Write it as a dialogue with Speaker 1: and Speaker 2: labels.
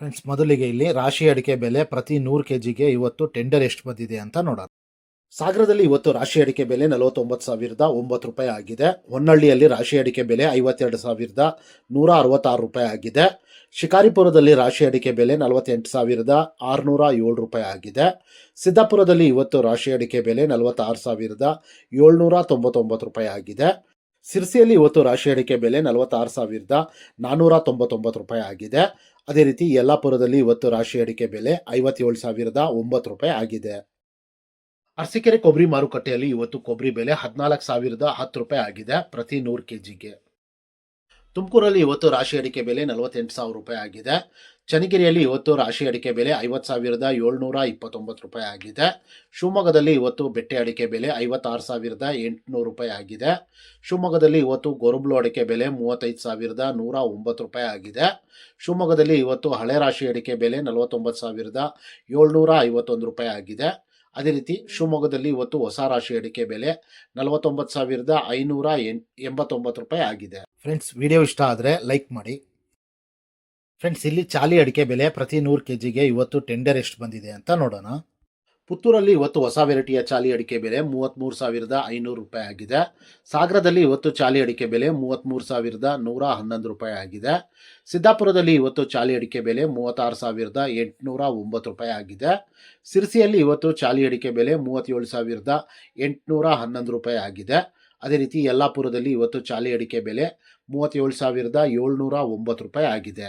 Speaker 1: Friends ಮೊದಲಿಗೆ ಇಲ್ಲಿ ರಾಶಿ ಅಡಿಕೆ ಬೆಲೆ ಪ್ರತಿ ನೂರು ಕೆ ಜಿಗೆ ಇವತ್ತು ಟೆಂಡರ್ ಎಷ್ಟು ಬಂದಿದೆ ಅಂತ ನೋಡೋಣ. ಸಾಗರದಲ್ಲಿ ಇವತ್ತು ರಾಶಿ ಅಡಿಕೆ ಬೆಲೆ ನಲವತ್ತೊಂಬತ್ತು ಸಾವಿರದ ಒಂಬತ್ತು ರೂಪಾಯಿ ಆಗಿದೆ. ಹೊನ್ನಳ್ಳಿಯಲ್ಲಿ ರಾಶಿ ಅಡಿಕೆ ಬೆಲೆ ಐವತ್ತೆರಡು ಸಾವಿರದ ನೂರ ಅರವತ್ತಾರು ರೂಪಾಯಿ ಆಗಿದೆ. ಶಿಕಾರಿಪುರದಲ್ಲಿ ರಾಶಿ ಅಡಿಕೆ ಬೆಲೆ ನಲವತ್ತೆಂಟು ಸಾವಿರದ ಆರುನೂರ ಏಳು ರೂಪಾಯಿ ಆಗಿದೆ. ಸಿದ್ದಾಪುರದಲ್ಲಿ ಇವತ್ತು ರಾಶಿ ಅಡಿಕೆ ಬೆಲೆ ನಲವತ್ತಾರು ಸಾವಿರದ ಏಳ್ನೂರ ತೊಂಬತ್ತೊಂಬತ್ತು ರೂಪಾಯಿ ಆಗಿದೆ. ಸಿರ್ಸಿಯಲ್ಲಿ ಇವತ್ತು ರಾಶಿ ಅಡಿಕೆ ಬೆಲೆ ನಲವತ್ತಾರು ಸಾವಿರದ ನಾನ್ನೂರ ತೊಂಬತ್ತೊಂಬತ್ತು ರೂಪಾಯಿ ಆಗಿದೆ. ಅದೇ ರೀತಿ ಯಲ್ಲಾಪುರದಲ್ಲಿ ಇವತ್ತು ರಾಶಿ ಅಡಿಕೆ ಬೆಲೆ ಐವತ್ತೇಳು ಸಾವಿರದ ಒಂಬತ್ತು ರೂಪಾಯಿ ಆಗಿದೆ. ಅರಸಿಕೆರೆ ಕೊಬ್ಬರಿ ಮಾರುಕಟ್ಟೆಯಲ್ಲಿ ಇವತ್ತು ಕೊಬ್ಬರಿ ಬೆಲೆ ಹದಿನಾಲ್ಕು ಸಾವಿರದ ಹತ್ತು ರೂಪಾಯಿ ಆಗಿದೆ ಪ್ರತಿ ನೂರು ಕೆ ಜಿಗೆ ತುಮಕೂರಲ್ಲಿ ಇವತ್ತು ರಾಶಿ ಅಡಿಕೆ ಬೆಲೆ ನಲವತ್ತೆಂಟು ಸಾವಿರ ರೂಪಾಯಿ ಆಗಿದೆ. ಚನ್ನಗಿರಿಯಲ್ಲಿ ಇವತ್ತು ರಾಶಿ ಅಡಿಕೆ ಬೆಲೆ ಐವತ್ತು ಸಾವಿರದ ಏಳ್ನೂರ ಇಪ್ಪತ್ತೊಂಬತ್ತು ರೂಪಾಯಿ ಆಗಿದೆ. ಶಿವಮೊಗ್ಗದಲ್ಲಿ ಇವತ್ತು ಬೆಟ್ಟೆ ಅಡಿಕೆ ಬೆಲೆ ಐವತ್ತಾರು ಸಾವಿರದ ಎಂಟುನೂರು ರೂಪಾಯಿ ಆಗಿದೆ. ಶಿವಮೊಗ್ಗದಲ್ಲಿ ಇವತ್ತು ಗೊರಬ್ಲು ಅಡಿಕೆ ಬೆಲೆ ಮೂವತ್ತೈದು ಸಾವಿರದ ನೂರ ಒಂಬತ್ತು ರೂಪಾಯಿ ಆಗಿದೆ. ಶಿವಮೊಗ್ಗದಲ್ಲಿ ಇವತ್ತು ಹಳೆ ರಾಶಿ ಅಡಿಕೆ ಬೆಲೆ ನಲವತ್ತೊಂಬತ್ತು ಸಾವಿರದ ಏಳ್ನೂರ ಐವತ್ತೊಂದು ರೂಪಾಯಿ ಆಗಿದೆ. ಅದೇ ರೀತಿ ಶಿವಮೊಗ್ಗದಲ್ಲಿ ಇವತ್ತು ಹೊಸ ರಾಶಿ ಅಡಿಕೆ ಬೆಲೆ ನಲವತ್ತೊಂಬತ್ತು ಸಾವಿರದ ಐನೂರ ಎಂಬತ್ತೊಂಬತ್ತು ರೂಪಾಯಿ ಆಗಿದೆ. ಫ್ರೆಂಡ್ಸ್ ವಿಡಿಯೋ ಇಷ್ಟ ಆದರೆ ಲೈಕ್ ಮಾಡಿ. ಫ್ರೆಂಡ್ಸ್ ಇಲ್ಲಿ ಚಾಲಿ ಅಡಿಕೆ ಬೆಲೆ ಪ್ರತಿ ನೂರು ಕೆ ಜಿಗೆ ಇವತ್ತು ಟೆಂಡರ್ ಎಷ್ಟು ಬಂದಿದೆ ಅಂತ ನೋಡೋಣ. ಪುತ್ತೂರಲ್ಲಿ ಇವತ್ತು ಹೊಸ ವೆರೈಟಿಯ ಚಾಲಿ ಅಡಿಕೆ ಬೆಲೆ ಮೂವತ್ತ್ಮೂರು ಸಾವಿರದ ಐನೂರು ರೂಪಾಯಿ ಆಗಿದೆ. ಸಾಗರದಲ್ಲಿ ಇವತ್ತು ಚಾಲಿ ಅಡಿಕೆ ಬೆಲೆ ಮೂವತ್ತ್ಮೂರು ಸಾವಿರದ ನೂರ ಹನ್ನೊಂದು ರೂಪಾಯಿ ಆಗಿದೆ. ಸಿದ್ದಾಪುರದಲ್ಲಿ ಇವತ್ತು ಚಾಲಿ ಅಡಿಕೆ ಬೆಲೆ ಮೂವತ್ತಾರು ಸಾವಿರದ ಎಂಟುನೂರ ಒಂಬತ್ತು ರೂಪಾಯಿ ಆಗಿದೆ. ಸಿರ್ಸಿಯಲ್ಲಿ ಇವತ್ತು ಚಾಲಿ ಅಡಿಕೆ ಬೆಲೆ ಮೂವತ್ತೇಳು ಸಾವಿರದ ಎಂಟುನೂರ ಹನ್ನೊಂದು ರೂಪಾಯಿ ಆಗಿದೆ. ಅದೇ ರೀತಿ ಯಲ್ಲಾಪುರದಲ್ಲಿ ಇವತ್ತು ಚಾಲಿ ಅಡಿಕೆ ಬೆಲೆ ಮೂವತ್ತೇಳು ಸಾವಿರದ ಏಳ್ನೂರ ಒಂಬತ್ತು ರೂಪಾಯಿ ಆಗಿದೆ.